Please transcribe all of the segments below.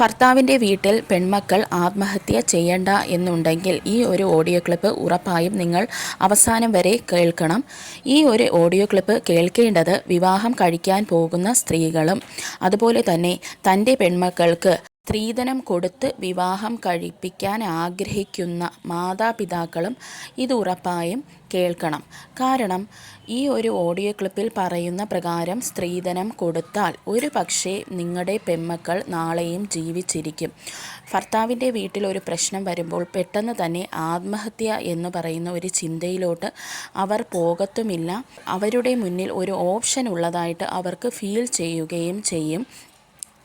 ഭർത്താവിന്റെ വീട്ടിൽ പെൺമക്കൾ ആത്മഹത്യ ചെയ്യണ്ട എന്നുണ്ടെങ്കിൽ ഈ ഒരു ഓഡിയോ ക്ലിപ്പ് ഉറപ്പായും നിങ്ങൾ അവസാനം വരെ കേൾക്കണം. ഈ ഒരു ഓഡിയോ ക്ലിപ്പ് കേൾക്കേണ്ടത് വിവാഹം കഴിക്കാൻ പോകുന്ന സ്ത്രീകളും അതുപോലെ തന്നെ തന്റെ പെൺമക്കൾക്ക് സ്ത്രീധനം കൊടുത്ത് വിവാഹം കഴിപ്പിക്കാൻ ആഗ്രഹിക്കുന്ന മാതാപിതാക്കളും ഇത് ഉറപ്പായും കേൾക്കണം. കാരണം ഈ ഒരു ഓഡിയോ ക്ലിപ്പിൽ പറയുന്ന പ്രകാരം സ്ത്രീധനം കൊടുത്താൽ ഒരു പക്ഷേ നിങ്ങളുടെ പെമ്മക്കൾ നാളെയും ജീവിച്ചിരിക്കും. ഭർത്താവിന്റെ വീട്ടിൽ ഒരു പ്രശ്നം വരുമ്പോൾ പെട്ടെന്ന് തന്നെ ആത്മഹത്യ എന്ന് പറയുന്ന ഒരു ചിന്തയിലോട്ട് അവർ പോകത്തുമില്ല. അവരുടെ മുന്നിൽ ഒരു ഓപ്ഷൻ ഉള്ളതായിട്ട് അവർക്ക് ഫീൽ ചെയ്യുകയും ചെയ്യും.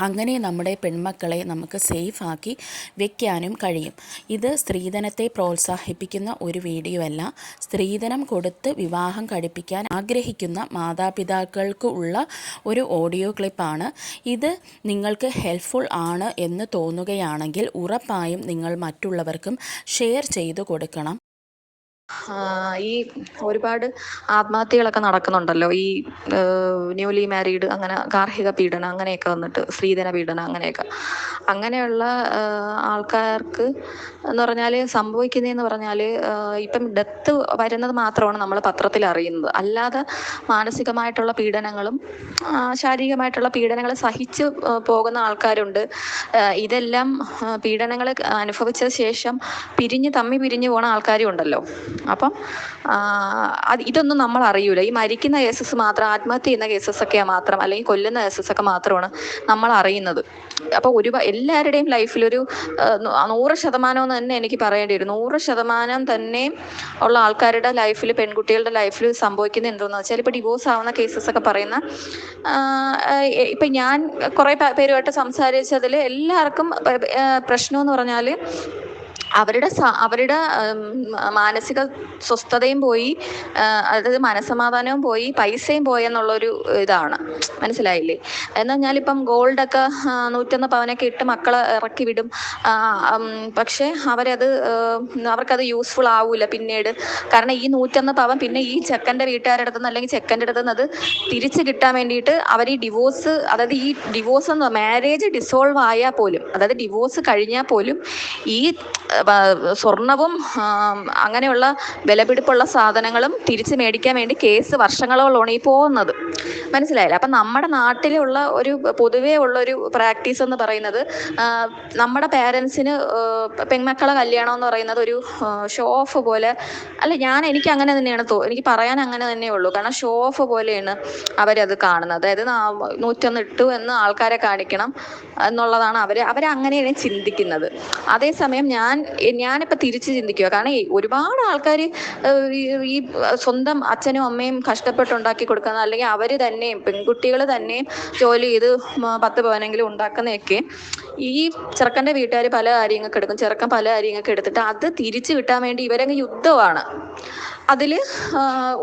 അങ്ങനെ നമ്മുടെ പെൺമക്കളെ നമുക്ക് സേഫ് ആക്കി വെക്കാനും കഴിയും. ഇത് സ്ത്രീധനത്തെ പ്രോത്സാഹിപ്പിക്കുന്ന ഒരു വീഡിയോ അല്ല. സ്ത്രീധനം കൊടുത്ത് വിവാഹം കഴിപ്പിക്കാൻ ആഗ്രഹിക്കുന്ന മാതാപിതാക്കൾക്ക് ഉള്ള ഒരു ഓഡിയോ ക്ലിപ്പാണ് ഇത് നിങ്ങൾക്ക് ഹെൽപ്ഫുൾ ആണ് എന്ന് തോന്നുകയാണെങ്കിൽ ഉറപ്പായും നിങ്ങൾ മറ്റുള്ളവർക്കും ഷെയർ ചെയ്തു കൊടുക്കണം. ഈ ഒരുപാട് ആത്മഹത്യകളൊക്കെ നടക്കുന്നുണ്ടല്ലോ. ഈ ന്യൂലി മാരീഡ് അങ്ങനെ ഗാർഹിക പീഡനം അങ്ങനെയൊക്കെ വന്നിട്ട് സ്ത്രീധന പീഡനം അങ്ങനെയൊക്കെ. അങ്ങനെയുള്ള ആൾക്കാർക്ക് എന്ന് പറഞ്ഞാൽ സംഭവിക്കുന്നതെന്ന് പറഞ്ഞാൽ ഇപ്പം ഡെത്ത് വരുന്നത് മാത്രമാണ് നമ്മൾ പത്രത്തിൽ അറിയുന്നത്. അല്ലാതെ മാനസികമായിട്ടുള്ള പീഡനങ്ങളും ശാരീരികമായിട്ടുള്ള പീഡനങ്ങൾ സഹിച്ച് പോകുന്ന ആൾക്കാരുണ്ട്. ഇതെല്ലാം പീഡനങ്ങൾ അനുഭവിച്ച ശേഷം പിരിഞ്ഞ് തമ്മി പിരിഞ്ഞ് പോണ ആൾക്കാരും ഉണ്ടല്ലോ. അപ്പം അത് ഇതൊന്നും നമ്മൾ അറിയൂല ഈ മരിക്കുന്ന കേസസ് മാത്രം ആത്മഹത്യ ചെയ്യുന്ന കേസസ് ഒക്കെ മാത്രം അല്ലെങ്കിൽ കൊല്ലുന്ന കേസസ് ഒക്കെ മാത്രമാണ് നമ്മൾ അറിയുന്നത് അപ്പോൾ ഒരു എല്ലാവരുടെയും ലൈഫിലൊരു നൂറ് ശതമാനം എന്ന് തന്നെ എനിക്ക് പറയേണ്ടി വരും. നൂറ് ശതമാനം തന്നെ ഉള്ള ആൾക്കാരുടെ ലൈഫിൽ പെൺകുട്ടികളുടെ ലൈഫിൽ സംഭവിക്കുന്ന എന്തോന്ന് വെച്ചാൽ ഇപ്പോൾ ഡിവോഴ്സ് ആവുന്ന കേസസ് ഒക്കെ പറയുന്ന ഇപ്പൊ ഇപ്പം ഞാൻ കുറേ പേരുമായിട്ട് സംസാരിച്ചതിൽ എല്ലാവർക്കും പ്രശ്നം എന്ന് പറഞ്ഞാൽ അവരുടെ അവരുടെ മാനസിക സ്വസ്ഥതയും പോയി അതായത് മനസമാധാനവും പോയി പൈസയും പോയി എന്നുള്ളൊരു ഇതാണ്. മനസ്സിലായില്ലേ? എന്ന് പറഞ്ഞാൽ ഇപ്പം ഗോൾഡൊക്കെ നൂറ്റൊന്ന് പവനൊക്കെ ഇട്ട് മക്കളെ ഇറക്കി വിടും. പക്ഷെ അവരത് അവർക്കത് യൂസ്ഫുൾ ആവൂല പിന്നീട്. കാരണം ഈ നൂറ്റൊന്ന് പവൻ പിന്നെ ഈ ചെക്കന്റെ വീട്ടുകാരുടെ അടുത്തുനിന്ന് അല്ലെങ്കിൽ ചെക്കന്റെ അടുത്ത് നിന്ന് അത് തിരിച്ച് കിട്ടാൻ വേണ്ടിയിട്ട് അവർ ഈ ഡിവോഴ്സ് അതായത് ഈ ഡിവോഴ്സ് എന്ന് മാരേജ് ഡിസോൾവ് ആയാൽ പോലും അതായത് ഡിവോഴ്സ് കഴിഞ്ഞാൽ പോലും ഈ സ്വർണവും അങ്ങനെയുള്ള വിലപിടിപ്പുള്ള സാധനങ്ങളും തിരിച്ച് മേടിക്കാൻ വേണ്ടി കേസ് വർഷങ്ങളോളമാണ് ഈ പോകുന്നത്. മനസ്സിലായില്ല? അപ്പം നമ്മുടെ നാട്ടിലുള്ള ഒരു പൊതുവേ ഉള്ള ഒരു പ്രാക്ടീസ് എന്ന് പറയുന്നത് നമ്മുടെ പേരൻസിന് പെൺമക്കളെ കല്യാണം എന്ന് പറയുന്നത് ഒരു ഷോ ഓഫ് പോലെ അല്ല ഞാൻ എനിക്ക് അങ്ങനെ തന്നെയാണ് തോ എനിക്ക് പറയാൻ അങ്ങനെ തന്നെ ഉള്ളൂ. കാരണം ഷോ ഓഫ് പോലെയാണ് അവരത് കാണുന്നത്. അതായത് നൂറ്റൊന്ന് ഇട്ടു എന്ന് ആൾക്കാരെ കാണിക്കണം എന്നുള്ളതാണ് അവർ അവരങ്ങനെയാണ് ചിന്തിക്കുന്നത്. അതേസമയം ഞാൻ ഞാനിപ്പോൾ തിരിച്ച് ചിന്തിക്കുക കാരണം ഒരുപാട് ആൾക്കാർ ഈ സ്വന്തം അച്ഛനും അമ്മയും കഷ്ടപ്പെട്ടുണ്ടാക്കി കൊടുക്കുന്ന അല്ലെങ്കിൽ അവർ തന്നെയും പെൺകുട്ടികൾ തന്നെയും ജോലി ചെയ്ത് പത്ത് പവനെങ്കിലും ഉണ്ടാക്കുന്നതൊക്കെ ഈ ചെറുക്കന്റെ വീട്ടുകാർ പല കാര്യങ്ങൾക്ക് എടുക്കും ചെറുക്കൻ പല കാര്യങ്ങൾക്ക് എടുത്തിട്ട് അത് തിരിച്ചു കിട്ടാൻ വേണ്ടി ഇവരങ്ങ് യുദ്ധമാണ്. അതിൽ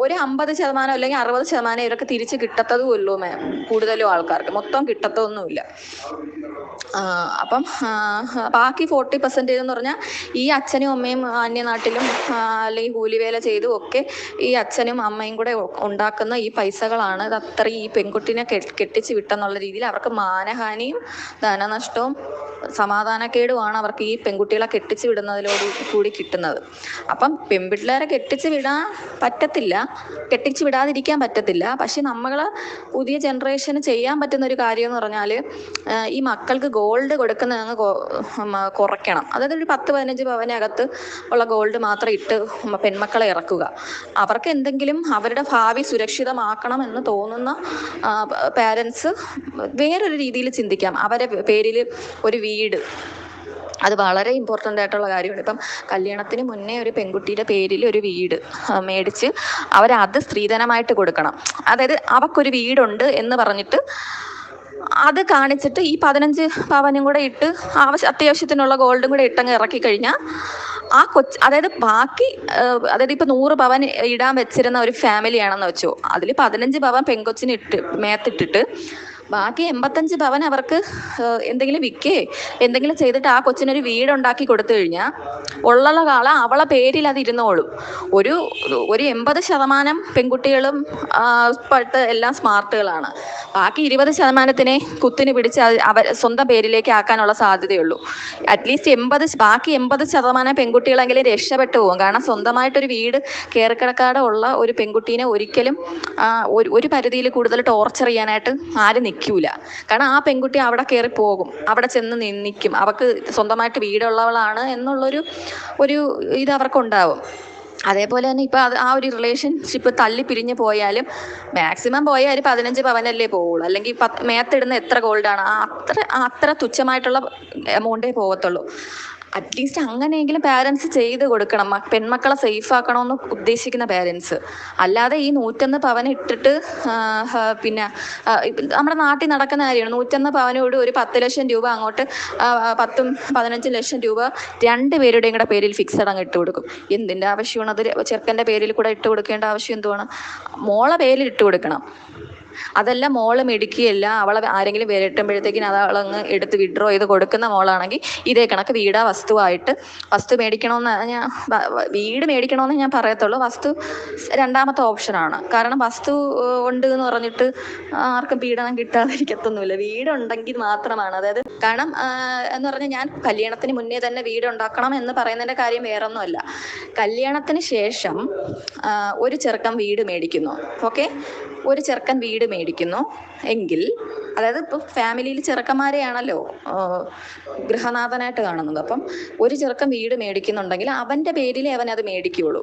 ഒരു അമ്പത് ശതമാനം അല്ലെങ്കിൽ അറുപത് ശതമാനം ഇവരൊക്കെ തിരിച്ച് കിട്ടത്തതും ഉള്ളൂ മാം. കൂടുതലും ആൾക്കാർക്ക്. മൊത്തം കിട്ടത്തൊന്നുമില്ല. അപ്പം ബാക്കി ഫോർട്ടി പെർസെന്റേജ് എന്ന് പറഞ്ഞാൽ ഈ അച്ഛനും അമ്മയും അന്യനാട്ടിലും അല്ലെങ്കിൽ കൂലിവേല ചെയ്തും ഒക്കെ ഈ അച്ഛനും അമ്മയും കൂടെ ഉണ്ടാക്കുന്ന ഈ പൈസകളാണ് ഇത് അത്ര ഈ പെൺകുട്ടിനെ കെട്ടിച്ച് വിട്ടെന്നുള്ള രീതിയിൽ അവർക്ക് മാനഹാനിയും ധനനഷ്ടവും സമാധാനക്കേടുമാണ് അവർക്ക് ഈ പെൺകുട്ടികളെ കെട്ടിച്ച് വിടുന്നതിലോട് കൂടി കിട്ടുന്നത്. അപ്പം പെൺപിള്ളേരെ കെട്ടിച്ച് വിടാൻ പറ്റത്തില്ല. കെട്ടിച്ച് വിടാതിരിക്കാൻ പറ്റത്തില്ല. പക്ഷെ നമ്മൾ പുതിയ ജനറേഷന് ചെയ്യാൻ പറ്റുന്ന ഒരു കാര്യം എന്ന് പറഞ്ഞാൽ ഈ മക്കൾക്ക് ഗോൾഡ് കൊടുക്കുന്നത് അങ്ങ് കുറയ്ക്കണം. അതായത് ഒരു പത്ത് പതിനഞ്ച് പവനകത്ത് ഉള്ള ഗോൾഡ് മാത്രം ഇട്ട് പെൺമക്കളെ ഇറക്കുക. അവർക്ക് എന്തെങ്കിലും അവരുടെ ഭാവി സുരക്ഷിതമാക്കണം എന്ന് തോന്നുന്ന പാരൻസ് വേറൊരു രീതിയിൽ ചിന്തിക്കാം. അവരെ പേരിൽ ഒരു വീട് അത് വളരെ ഇമ്പോർട്ടന്റ് ആയിട്ടുള്ള കാര്യമാണ്. ഇപ്പം കല്യാണത്തിന് മുന്നേ ഒരു പെൺകുട്ടിയുടെ പേരിൽ ഒരു വീട് മേടിച്ച് അവരത് സ്ത്രീധനമായിട്ട് കൊടുക്കണം. അതായത് അവക്കൊരു വീടുണ്ട് എന്ന് പറഞ്ഞിട്ട് അത് കാണിച്ചിട്ട് ഈ പതിനഞ്ച് പവനും കൂടെ ഇട്ട് ആവശ്യ അത്യാവശ്യത്തിനുള്ള ഗോൾഡും കൂടെ ഇട്ടങ്ങ് ഇറക്കി കഴിഞ്ഞാൽ ആ കൊച്ച് അതായത് ബാക്കി അതായത് ഇപ്പം നൂറ് പവൻ ഇടാൻ വെച്ചിരുന്ന ഒരു ഫാമിലി ആണെന്ന് വെച്ചോ അതിൽ പതിനഞ്ച് പവൻ പെങ്കൊച്ചിന് ഇട്ട് മേത്തിട്ടിട്ട് ബാക്കി എൺപത്തഞ്ച് ഭവൻ അവർക്ക് എന്തെങ്കിലും വിൽക്കേ എന്തെങ്കിലും ചെയ്തിട്ട് ആ കൊച്ചിനൊരു വീടുണ്ടാക്കി കൊടുത്തു കഴിഞ്ഞാൽ ഉള്ള കാലം അവളെ പേരിൽ അത് ഇരുന്നോളും. ഒരു ഒരു എൺപത് ശതമാനം പെൺകുട്ടികളും ഇപ്പോഴത്തെ എല്ലാം സ്മാർട്ടുകളാണ്. ബാക്കി ഇരുപത് ശതമാനത്തിനെ കുത്തിന് പിടിച്ച് അവർ സ്വന്തം പേരിലേക്ക് ആക്കാനുള്ള സാധ്യതയുള്ളൂ. അറ്റ്ലീസ്റ്റ് എൺപത് ബാക്കി എൺപത് ശതമാനം പെൺകുട്ടികളെങ്കിലും രക്ഷപ്പെട്ടു പോകും. കാരണം സ്വന്തമായിട്ടൊരു വീട് കയറിക്കിടക്കാടെ ഉള്ള ഒരു പെൺകുട്ടീനെ ഒരിക്കലും ഒരു ഒരു പരിധിയിൽ കൂടുതൽ ടോർച്ചർ ചെയ്യാനായിട്ട് ആരും നിൽക്കൂല. കാരണം ആ പെൺകുട്ടി അവിടെ കയറി പോകും. അവിടെ ചെന്ന് നിന്നിക്കും. അവർക്ക് സ്വന്തമായിട്ട് വീടുള്ളവളാണ് എന്നുള്ളൊരു ഒരു ഇത് അവർക്കുണ്ടാവും. അതേപോലെ തന്നെ ഇപ്പം ആ ഒരു റിലേഷൻഷിപ്പ് തള്ളി പിരിഞ്ഞു പോയാലും മാക്സിമം പോയാൽ ഒരു പതിനഞ്ച് പവനല്ലേ പോവുള്ളൂ. അല്ലെങ്കിൽ മേത്തിടുന്ന എത്ര ഗോൾഡാണ് അത്ര അത്ര തുച്ഛമായിട്ടുള്ള എമൗണ്ടേ പോകത്തുള്ളൂ അറ്റ്ലീസ്റ്റ് അങ്ങനെയെങ്കിലും പാരൻസ് ചെയ്ത് കൊടുക്കണം. പെൺമക്കളെ സേഫ് ആക്കണമെന്ന് ഉദ്ദേശിക്കുന്ന പാരൻസ് അല്ലാതെ ഈ നൂറ്റൊന്ന് പവൻ ഇട്ടിട്ട് പിന്നെ നമ്മുടെ നാട്ടിൽ നടക്കുന്ന കാര്യമാണ്. നൂറ്റൊന്ന് പവനോട് ഒരു പത്ത് ലക്ഷം രൂപ അങ്ങോട്ട് പത്തും പതിനഞ്ചും ലക്ഷം രൂപ രണ്ട് പേരുടെയും കൂടെ പേരിൽ ഫിക്സഡ് അങ്ങ് ഇട്ട് കൊടുക്കും. എന്തിന്റെ ആവശ്യമാണ് അത് ചെറുക്കന്റെ പേരിൽ കൂടെ ഇട്ട് കൊടുക്കേണ്ട ആവശ്യം എന്തുവാണ്? മോളെ പേരിൽ ഇട്ട് കൊടുക്കണം. അതല്ല മോൾ മെടുക്കുകയല്ല അവളെ ആരെങ്കിലും വരട്ടുമ്പോഴത്തേക്കിന് അത് അവളങ്ങ് എടുത്ത് വിഡ്രോ ചെയ്ത് കൊടുക്കുന്ന മോളാണെങ്കിൽ ഇതേ കണക്ക് വീടാ വസ്തുവായിട്ട്. വസ്തു മേടിക്കണമെന്ന് ഞാൻ വീട് മേടിക്കണമെന്ന് ഞാൻ പറയത്തുള്ളൂ. വസ്തു രണ്ടാമത്തെ ഓപ്ഷനാണ്. കാരണം വസ്തു ഉണ്ട് എന്ന് പറഞ്ഞിട്ട് ആർക്കും പീഡനം കിട്ടാതിരിക്കത്തൊന്നുമില്ല. വീടുണ്ടെങ്കിൽ മാത്രമാണ്. അതായത് കാരണം എന്ന് പറഞ്ഞാൽ ഞാൻ കല്യാണത്തിന് മുന്നേ തന്നെ വീട് ഉണ്ടാക്കണം എന്ന് പറയുന്നതിന്റെ കാര്യം വേറൊന്നുമല്ല. കല്യാണത്തിന് ശേഷം ഒരു ചെറുക്കം വീട് മേടിക്കുന്നു. ഓക്കെ? ഒരു ചെറുക്കൻ വീട് മേടിക്കുന്നു. എങ്കിൽ അതായത് ഇപ്പോൾ ഫാമിലിയിൽ ചെറുക്കന്മാരെയാണല്ലോ ഗൃഹനാഥനായിട്ട് കാണുന്നത്. അപ്പം ഒരു ചെറുക്കൻ വീട് മേടിക്കുന്നുണ്ടെങ്കിൽ അവന്റെ പേരിലേ അവൻ അത് മേടിക്കുകയുള്ളൂ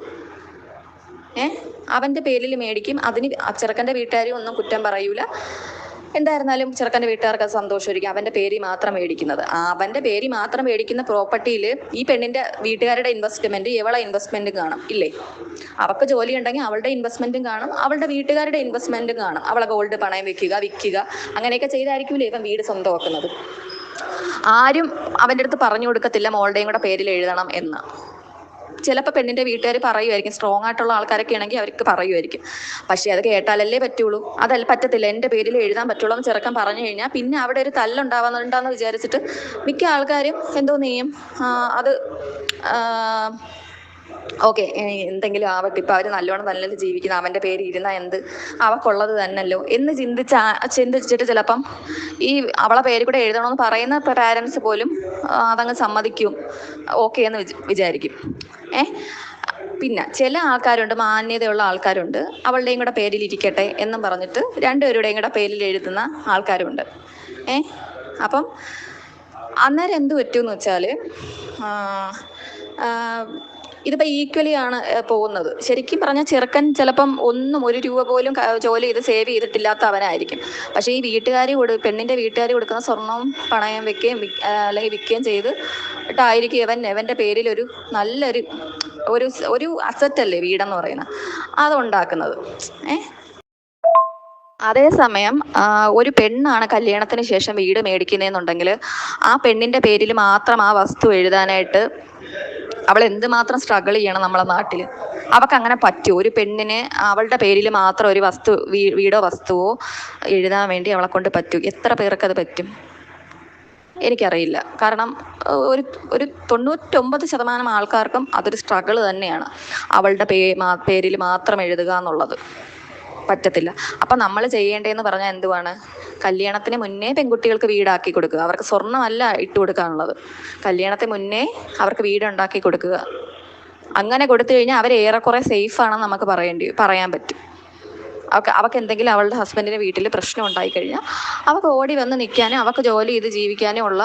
ഏഹ് അവന്റെ പേരിൽ മേടിക്കും. അതിന് ചെറുക്കന്റെ വീട്ടുകാരും ഒന്നും കുറ്റം പറയൂല. എന്തായിരുന്നാലും ചെറുക്കന്റെ വീട്ടുകാർക്ക് സന്തോഷമായിരിക്കും. അവന്റെ പേര് മാത്രം മേടിക്കുന്നത്. അവന്റെ പേര് മാത്രം മേടിക്കുന്ന പ്രോപ്പർട്ടിയിൽ ഈ പെണ്ണിന്റെ വീട്ടുകാരുടെ ഇൻവെസ്റ്റ്മെന്റ് ഇവളെ ഇൻവെസ്റ്റ്മെന്റ് കാണും. ഇല്ലേ? അവൾക്ക് ജോലി ഉണ്ടെങ്കിൽ അവളുടെ ഇൻവെസ്റ്റ്മെന്റും കാണും അവളുടെ വീട്ടുകാരുടെ ഇൻവെസ്റ്റ്മെന്റും കാണും. അവളെ ഗോൾഡ് പണയം വെക്കുക വിൽക്കുക അങ്ങനെയൊക്കെ ചെയ്തായിരിക്കില്ലേ ഇവൻ വീട് സ്വന്തമാക്കുന്നത്? ആരും അവന്റെ അടുത്ത് പറഞ്ഞു കൊടുക്കത്തില്ല മോളുടെയും കൂടെ പേരിൽ എഴുതണം എന്ന്. ചിലപ്പോൾ പെണ്ണിന്റെ വീട്ടുകാർ പറയുമായിരിക്കും സ്ട്രോങ് ആയിട്ടുള്ള ആൾക്കാരൊക്കെ ആണെങ്കിൽ അവർക്ക് പറയുമായിരിക്കും പക്ഷേ അത് കേട്ടാലല്ലേ പറ്റുള്ളൂ. അതല്ല പറ്റത്തില്ല. എന്റെ പേരിൽ എഴുതാൻ പറ്റുള്ളൂ എന്ന് ചെറുക്കൻ പറഞ്ഞു കഴിഞ്ഞാൽ പിന്നെ അവിടെ ഒരു തല്ലുണ്ടാവുന്നുണ്ടെന്ന് വിചാരിച്ചിട്ട് മിക്ക ആൾക്കാരും എന്തോ നെയ്യും അത് ഓക്കെ എന്തെങ്കിലും ആവട്ടെ. ഇപ്പം അവർ നല്ലോണം നല്ലത് ജീവിക്കുന്ന. അവന്റെ പേര് ഇരുന്ന എന്ത്? അവക്കുള്ളത് തന്നല്ലോ. എന്ന് ചിന്തിച്ച ചിന്തിച്ചിട്ട് ചിലപ്പം ഈ അവളെ പേര് കൂടെ എഴുതണമെന്ന് പറയുന്ന പാരൻസ് പോലും അതങ്ങ് സമ്മതിക്കും. ഓക്കെ എന്ന് വിചാരിക്കും. ഏ? പിന്നെ ചില ആൾക്കാരുണ്ട് മാന്യതയുള്ള ആൾക്കാരുണ്ട്. അവളുടെയും കൂടെ പേരിൽ ഇരിക്കട്ടെ എന്നും പറഞ്ഞിട്ട് രണ്ടുപേരുടെയും കൂടെ പേരിൽ എഴുതുന്ന ആൾക്കാരുണ്ട്. ഏ? അപ്പം അന്നേരം എന്ത് പറ്റുമെന്ന് വെച്ചാൽ ഇതിപ്പോൾ ഈക്വലി ആണ് പോകുന്നത്. ശരിക്കും പറഞ്ഞാൽ ചെറുക്കൻ ചിലപ്പം ഒന്നും ഒരു രൂപ പോലും ജോലി ചെയ്ത് സേവ് ചെയ്തിട്ടില്ലാത്ത അവനായിരിക്കും. പക്ഷേ ഈ വീട്ടുകാർ കൊടു പെണ്ണിന്റെ വീട്ടുകാർ കൊടുക്കുന്ന സ്വർണവും പണയം വെക്കുകയും അല്ലെങ്കിൽ വിൽക്കുകയും ചെയ്ത് അവൻ ഇവന്റെ പേരിൽ ഒരു നല്ലൊരു ഒരു ഒരു അസറ്റ് അല്ലേ വീടെന്ന് പറയുന്നത് അതുണ്ടാക്കുന്നത്. ഏഹ് അതേസമയം ഒരു പെണ്ണാണ് കല്യാണത്തിന് ശേഷം വീട് മേടിക്കുന്നതെന്നുണ്ടെങ്കിൽ ആ പെണ്ണിന്റെ പേരിൽ മാത്രം ആ വസ്തു എഴുതാനായിട്ട് അവൾ എന്തുമാത്രം സ്ട്രഗിൾ ചെയ്യണം നമ്മളെ നാട്ടിൽ അവൾക്ക് അങ്ങനെ പറ്റും. ഒരു പെണ്ണിന് അവളുടെ പേരിൽ മാത്രം ഒരു വസ്തു വീടോ വസ്തുവോ എഴുതാൻ വേണ്ടി അവളെ കൊണ്ട് പറ്റും. എത്ര പേർക്ക് അത് പറ്റും? എനിക്കറിയില്ല. കാരണം ഒരു ഒരു തൊണ്ണൂറ്റൊമ്പത് ശതമാനം ആൾക്കാർക്കും അതൊരു സ്ട്രഗിൾ തന്നെയാണ്. അവളുടെ പേ പേരിൽ മാത്രം എഴുതുക എന്നുള്ളത്. പറ്റത്തില്ല. അപ്പം നമ്മൾ ചെയ്യേണ്ടതെന്ന് പറഞ്ഞാൽ എന്തുവാണ്? കല്യാണത്തിന് മുന്നേ പെൺകുട്ടികൾക്ക് വീടാക്കി കൊടുക്കുക. അവർക്ക് സ്വർണമല്ല ഇട്ട് കൊടുക്കാനുള്ളത്. കല്യാണത്തിന് മുന്നേ അവർക്ക് വീടുണ്ടാക്കി കൊടുക്കുക. അങ്ങനെ കൊടുത്തു കഴിഞ്ഞാൽ അവർ ഏറെക്കുറെ സേഫ് ആണെന്ന് നമുക്ക് പറയേണ്ടി പറയാൻ പറ്റും. അവൾക്ക് അവൾക്ക് എന്തെങ്കിലും അവളുടെ ഹസ്ബൻഡിന്റെ വീട്ടിൽ പ്രശ്നം ഉണ്ടായി കഴിഞ്ഞാൽ അവൾക്ക് ഓടി വന്ന് നിൽക്കാനും അവൾക്ക് ജോലി ചെയ്ത് ജീവിക്കാനും ഉള്ള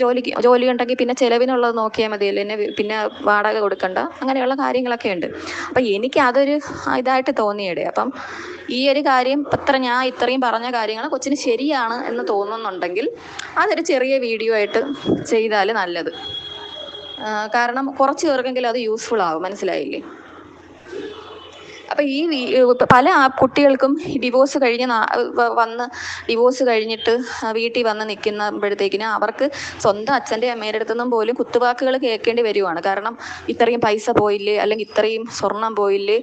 ജോലിക്ക് ജോലി ഉണ്ടെങ്കിൽ പിന്നെ ചിലവിനുള്ളത് നോക്കിയാൽ മതിയല്ലോ എന്നെ പിന്നെ വാടക കൊടുക്കണ്ട അങ്ങനെയുള്ള കാര്യങ്ങളൊക്കെ ഉണ്ട്. അപ്പം എനിക്ക് അതൊരു ഇതായിട്ട് തോന്നിയിടെ അപ്പം ഈ ഒരു കാര്യം ഇത്ര ഞാൻ ഇത്രയും പറഞ്ഞ കാര്യങ്ങൾ കൊച്ചിന് ശരിയാണ് എന്ന് തോന്നുന്നുണ്ടെങ്കിൽ അതൊരു ചെറിയ വീഡിയോ ആയിട്ട് ചെയ്താൽ നല്ലത്. കാരണം കുറച്ച് പേർക്കെങ്കിലും അത് യൂസ്ഫുൾ ആവും. മനസ്സിലായില്ലേ? അപ്പം ഈ പല കുട്ടികൾക്കും ഡിവോഴ്സ് കഴിഞ്ഞ് വന്ന് ഡിവോഴ്സ് കഴിഞ്ഞിട്ട് വീട്ടിൽ വന്ന് നിൽക്കുമ്പോഴത്തേക്കിന് അവർക്ക് സ്വന്തം അച്ഛന്റെ അമ്മയുടെ അടുത്തു നിന്നും പോലും കുത്തുവാക്കുകൾ കേൾക്കേണ്ടി വരുവാണ്. കാരണം ഇത്രയും പൈസ പോയില്ലേ അല്ലെങ്കിൽ ഇത്രയും സ്വർണം പോയില്ലേ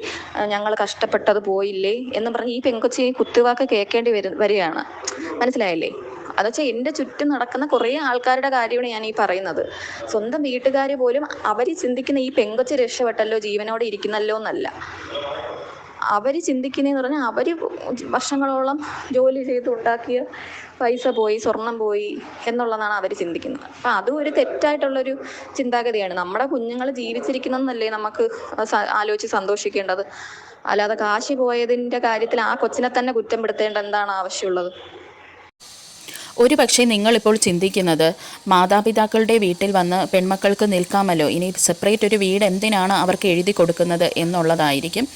ഞങ്ങൾ കഷ്ടപ്പെട്ടത് പോയില്ലേ എന്ന് പറഞ്ഞ് ഈ പെങ്കൊച്ചി കുത്തുവാക്ക് കേൾക്കേണ്ടി വരു വരികയാണ്. മനസ്സിലായില്ലേ? അതെച്ചാൽ എന്റെ ചുറ്റും നടക്കുന്ന കുറേ ആൾക്കാരുടെ കാര്യമാണ് ഞാൻ ഈ പറയുന്നത്. സ്വന്തം വീട്ടുകാർ പോലും അവർ ചിന്തിക്കുന്ന ഈ പെങ്കൊച്ച് രക്ഷപ്പെട്ടല്ലോ ജീവനോടെ ഇരിക്കുന്നല്ലോ എന്നല്ല. അവർ ചിന്തിക്കുന്നതെന്ന് പറഞ്ഞാൽ അവർ വർഷങ്ങളോളം ജോലി ചെയ്ത് ഉണ്ടാക്കിയ പൈസ പോയി സ്വർണം പോയി എന്നുള്ളതാണ് അവർ ചിന്തിക്കുന്നത്. അപ്പം അതും ഒരു തെറ്റായിട്ടുള്ളൊരു ചിന്താഗതിയാണ്. നമ്മുടെ കുഞ്ഞുങ്ങൾ ജീവിച്ചിരിക്കുന്നതെന്നല്ലേ നമുക്ക് ആലോചിച്ച് സന്തോഷിക്കേണ്ടത്. അല്ലാതെ കാശ് പോയതിന്റെ കാര്യത്തിൽ ആ കൊച്ചിനെ തന്നെ കുറ്റപ്പെടുത്തേണ്ട എന്താണ് ആവശ്യമുള്ളത്? ഒരു പക്ഷേ നിങ്ങളിപ്പോൾ ചിന്തിക്കുന്നത് മാതാപിതാക്കളുടെ വീട്ടിൽ വന്ന് പെൺമക്കൾക്ക് നിൽക്കാമല്ലോ. ഇനി സെപ്പറേറ്റ് ഒരു വീട് എന്തിനാണ് അവർക്ക് എഴുതി കൊടുക്കുന്നത് എന്നുള്ളതായിരിക്കും.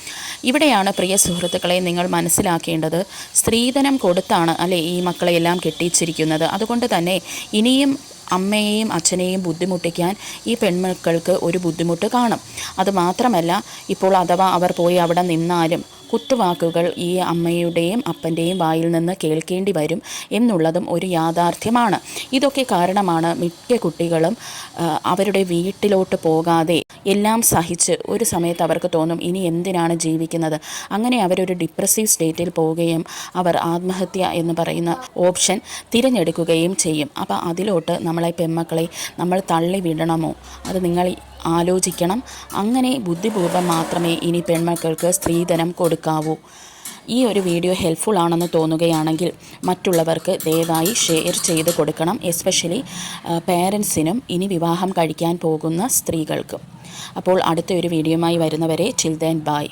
ഇവിടെയാണ് പ്രിയ സുഹൃത്തുക്കളെ നിങ്ങൾ മനസ്സിലാക്കേണ്ടത്. സ്ത്രീധനം കൊടുത്താണ് അല്ലെ ഈ മക്കളെയെല്ലാം കെട്ടിച്ചിരിക്കുന്നത്. അതുകൊണ്ട് തന്നെ ഇനിയും അമ്മയെയും അച്ഛനെയും ബുദ്ധിമുട്ടിക്കാൻ ഈ പെൺമക്കൾക്ക് ഒരു ബുദ്ധിമുട്ട് കാണും. അതുമാത്രമല്ല ഇപ്പോൾ അഥവാ അവർ പോയി അവിടെ നിന്നാലും കുത്തുവാക്കുകൾ ഈ അമ്മയുടെയും അപ്പന്റെയും വായിൽ നിന്ന് കേൾക്കേണ്ടി വരും എന്നുള്ളതും ഒരു യാഥാർത്ഥ്യമാണ്. ഇതൊക്കെ കാരണമാണ് മിക്ക കുട്ടികളും അവരുടെ വീട്ടിലോട്ട് പോകാതെ എല്ലാം സഹിച്ച് ഒരു സമയത്ത് അവർക്ക് തോന്നും ഇനി എന്തിനാണ് ജീവിക്കുന്നത്. അങ്ങനെ അവരൊരു ഡിപ്രസീവ് സ്റ്റേറ്റിൽ പോവുകയും അവർ ആത്മഹത്യ എന്ന് പറയുന്ന ഓപ്ഷൻ തിരഞ്ഞെടുക്കുകയും ചെയ്യും. അപ്പോൾ അതിലോട്ട് നമ്മളെ പെമ്മക്കളെ നമ്മൾ തള്ളി വിടണമോ? അത് നിങ്ങൾ ആലോചിക്കണം. അങ്ങനെ ബുദ്ധിപൂർവം മാത്രമേ ഇനി പെൺമക്കൾക്ക് സ്ത്രീധനം കൊടുക്കാവൂ. ഈ ഒരു വീഡിയോ ഹെൽപ്ഫുൾ ആണെന്ന് തോന്നുകയാണെങ്കിൽ മറ്റുള്ളവർക്ക് ദയവായി ഷെയർ ചെയ്ത് കൊടുക്കണം. എസ്പെഷ്യലി പേരൻസിനും ഇനി വിവാഹം കഴിക്കാൻ പോകുന്ന സ്ത്രീകൾക്കും. അപ്പോൾ അടുത്ത ഒരു വീഡിയോയുമായി വരുന്നവരെ ചിൽ ദെൻ ബൈ